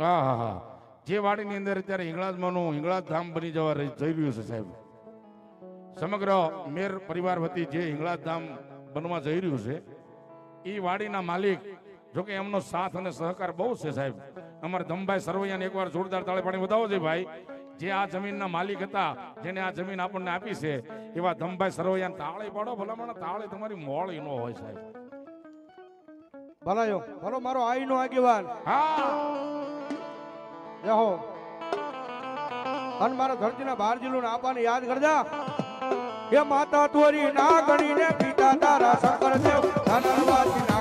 હા હા હા જે વાડીની અંદર અત્યારે હિંગળાજમાંનું હિંગળાજ ધામ બની જવા જઈ રહ્યું છે સાહેબ. સમગ્ર મેર પરિવાર વતી જે હિંગળાજ ધામ બનવા જઈ રહ્યું છે એ વાડીના માલિક જોકે એમનો સાથ અને સહકાર બહુ છે સાહેબ. અમારે ધમભાઈ સરવૈયાને એકવાર જોરદાર તાળે પાણી બતાવો છે ભાઈ. જે આ જમીનના માલિક હતા જેને આ જમીન આપણને આપી છે એવા ધમભાઈ સરવૈયાને તાળે પાડો ભલામણ તાળે તમારી મોળી નો હોય સાહેબ. ભલાયો. ભલો મારો આઈનો આગેવાન. હા. રહો. અને મારા ધરતીના બહાર જિલ્લો આપાને યાદ કરજા. હે માતા તોરી ના ગણીને પિતા તારા શંકર દેવ ધનવાસી ના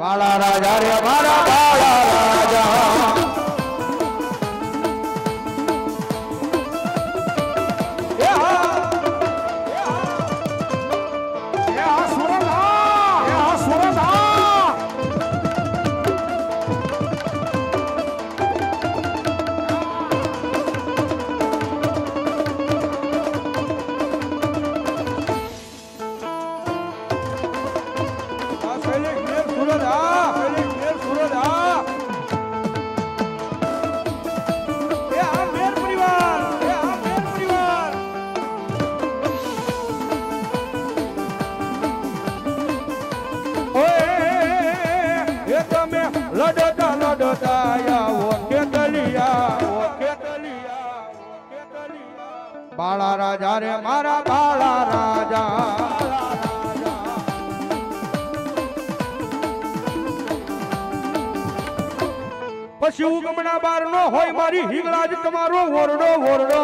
બાળા રાજા રે મારા બાળા રાજા બાળા રાજા રે, મારા બાળા રાજા. પછી ઉગમણા બાર નો હોય મારી હિંગળાજ, તમારો ઓરડો ઓરડો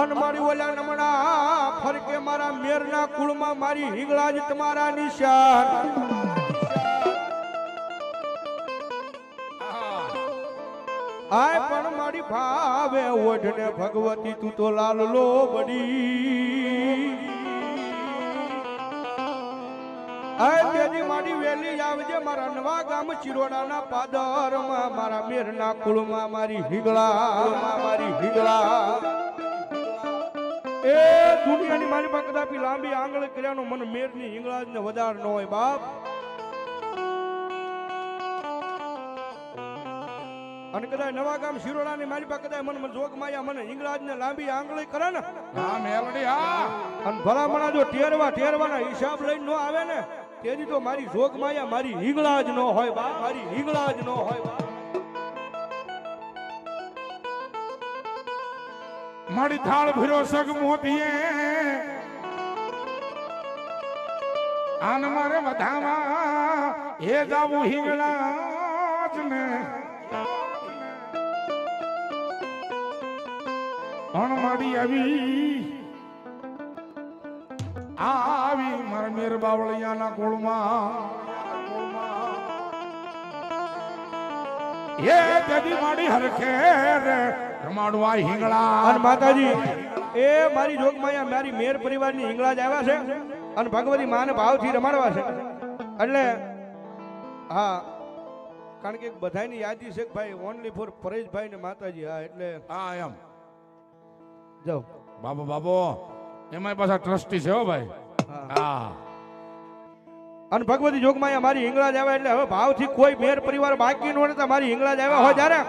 અન મારી ઓલા નમણા ફરકે મારા મેરના કુળમાં મારી હિંગળાજ તમારા નિશાન. આય પણ મારી ભાવે ઓઢને ભગવતી, તું તો લાલ લો બડી. આય તેની મારી વેલી આવજે, મારા નવા ગામ ચિરોડાના પાદરમાં, મારા મેરના કુળમાં, મારી હિગળા મારી હિગળા. એ દુનિયાની મારી પાસે કદાપી લાંબી આંગળ કર્યાનો મન મેરની હિંગળાજને વધાર ન હોય બાપ. અને કદાચ નવા ગામ શિરોડાની મારી પાસે કદાચ મને જોગ માયા મને ઇંગરાજ ને લાંબી આંગળી કરે ને. હા મેલડી હા. અને ભલામણા જો ટેરવા ટેરવાના હિસાબ લઈને નો આવે ને તેની તો મારી જોગ માયા મારી હિંગળા જ નો હોય બા મારી હિંગળા નો હોય બા. મારી થાળ ભીરો સગ મોતીએ. આન મારે વધામાં એ જાવું હિંગળાજ જ ને અણમાડી આવી. આવી મારા મેર બાવળિયાના કોળમાં એ તેદી માડી હરખે રે રમાડવા હિંગળા. અને માતાજી એ મારી જોગ માયા મારી મેર પરિવારની હિંગળા જ આવ્યા છે અને ભગવતી માને ભાવથી રમાડવા છે. એટલે હા કારણ કે બધાની યાદી છે કે ભાઈ ઓનલી ફોર પરેશભાઈ ને માતાજી હા એટલે હા એમ. જાઓ. બાબો બાબો એમાંય પાછા ટ્રસ્ટી છે હો ભાઈ. હા. અને ભગવતી જોગમાયા મારી હિંગળા જ આવ્યા એટલે હવે ભાવથી કોઈ મેર પરિવાર બાકી નો તો મારી હિંગળા જ આવ્યા હોય ત્યારે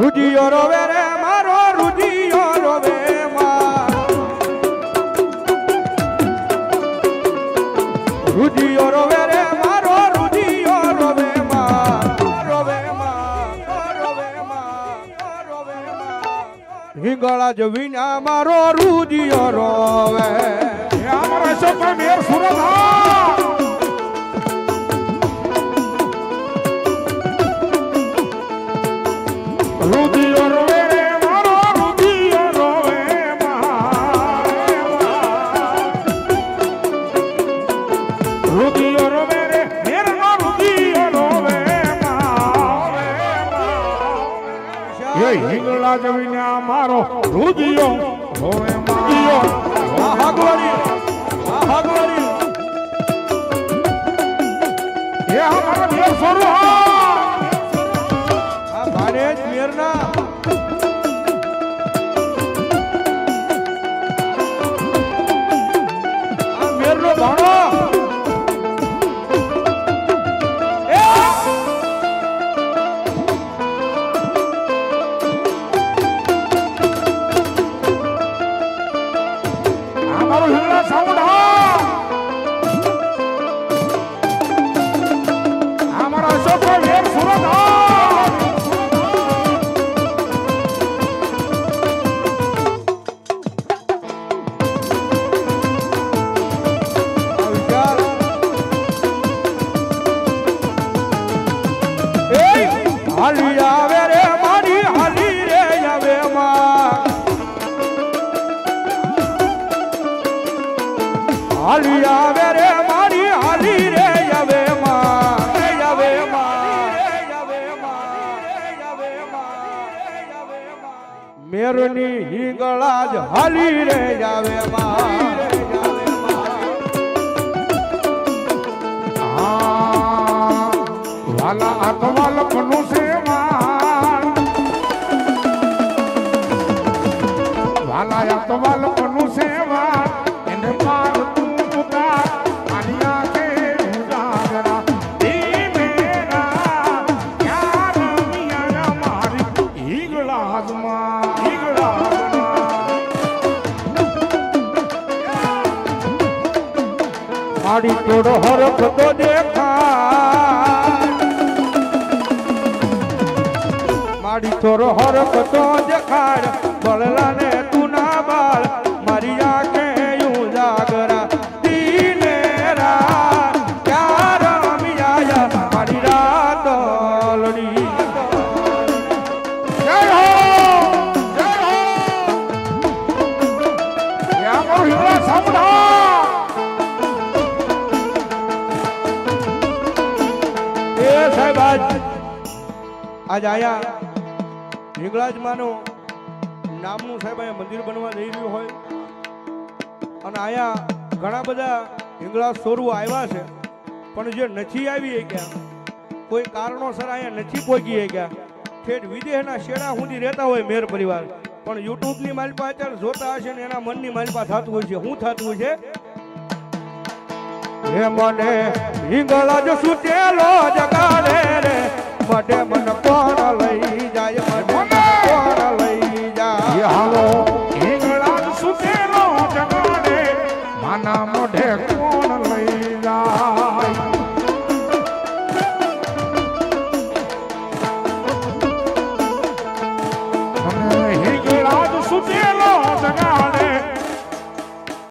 રુજિયો રોવે રે મારો રુજિયો રોવે માં રુજિયો રોવે રે મારો. રુજિયો રોવે માં રોવે માં રોવે હિંગળા જ વિના મારો રૂદિયો રોવે એ અમારા સુરત એ હિંગળા જવીને મારો રુદિયો રોવે માયો આ મહાગવરી આ હાગવાડી. એ અમારા મેયર સોરું હાલી આવે રે મારી, હાલી રે આવે માં આવે માં મેરની હિંગળા જ હાલી રે આવે માં વાલા આત્માલ પનુ મારી થોડો હરખ તો દેખાય. મારી થોડો હરખ તો દેખાડ બળલાને આજ આયા. હિંગળાજ માનો નામનું સાહેબ અહીંયા મંદિર બનવા જઈ રહ્યું હોય. અને આયા ઘણા બધા હિંગળા સોરું આવ્યા છે. પણ જે નથી આવી ગયા કોઈ કારણોસર અહીંયા નથી પહોંચી ગયા ઠેઠ વિદેશના શેડા સુધી રહેતા હોય મેર પરિવાર. પણ યુટ્યુબની માલપા અત્યારે જોતા હશે ને એના મનની માલપા થતું હોય છે. શું થતું હોય છે? હે મને હિંગળા જ સુતેલો જગાડે રે. મને મન કોણ લઈ જાય મને કોણ લઈ જાય હાલો. હિંગળા સુતેલો જગાડે માના મોઢે